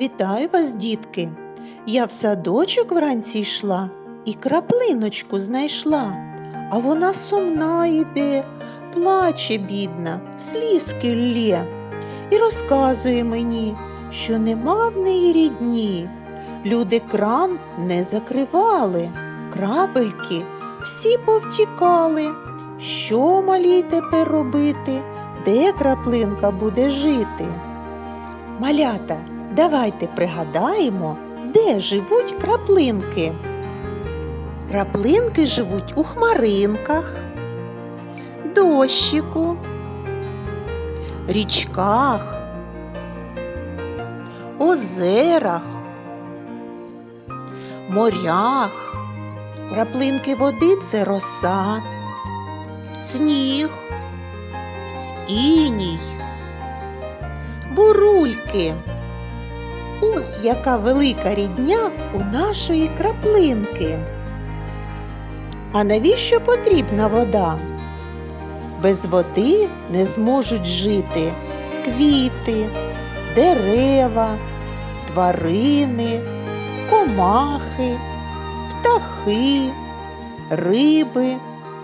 Вітаю вас, дітки! Я в садочок вранці йшла і краплиночку знайшла, а вона сумна йде, плаче, бідна, слізки лє, і розказує мені, що нема в неї рідні. Люди кран не закривали, крапельки всі повтікали. Що малій тепер робити? Де краплинка буде жити? Малята, давайте пригадаємо, де живуть краплинки. Краплинки живуть у хмаринках, дощику, річках, озерах, морях. Краплинки води це роса, сніг, іній бурульки. Ось яка велика рідня у нашої краплинки. А навіщо потрібна вода? Без води не зможуть жити квіти, дерева, тварини, комахи, птахи, риби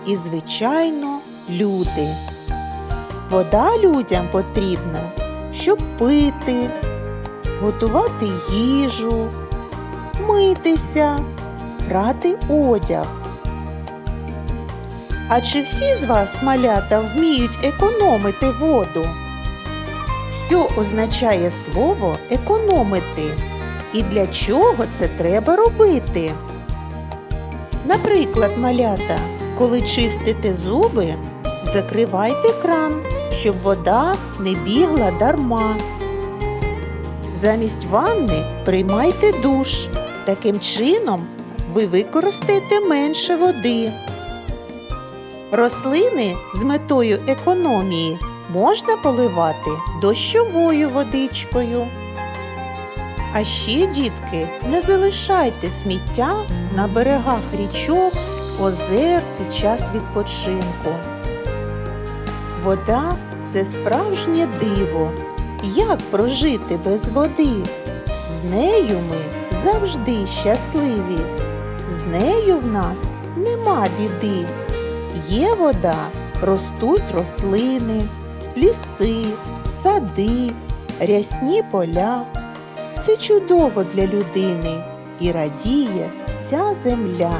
і, звичайно, люди. Вода людям потрібна щоб пити, готувати їжу, митися, прати одяг. А чи всі з вас, малята, вміють економити воду? Що означає слово економити? І для чого це треба робити? Наприклад, малята, коли чистите зуби, закривайте кран щоб вода не бігла дарма. Замість ванни приймайте душ. Таким чином ви використаєте менше води. Рослини з метою економії можна поливати дощовою водичкою. А ще, дітки, не залишайте сміття на берегах річок, озер під час відпочинку. Вода це справжнє диво. Як прожити без води? З нею ми завжди щасливі. З нею в нас нема біди. Є вода, ростуть рослини, ліси, сади, рясні поля. Це чудово для людини і радіє вся земля.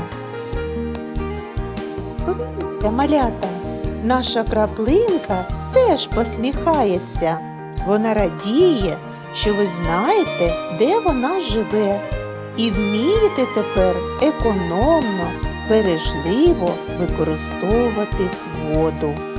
Малята, наша краплинка теж посміхається. Вона радіє, що ви знаєте, де вона живе, і вмієте тепер економно, бережливо використовувати воду.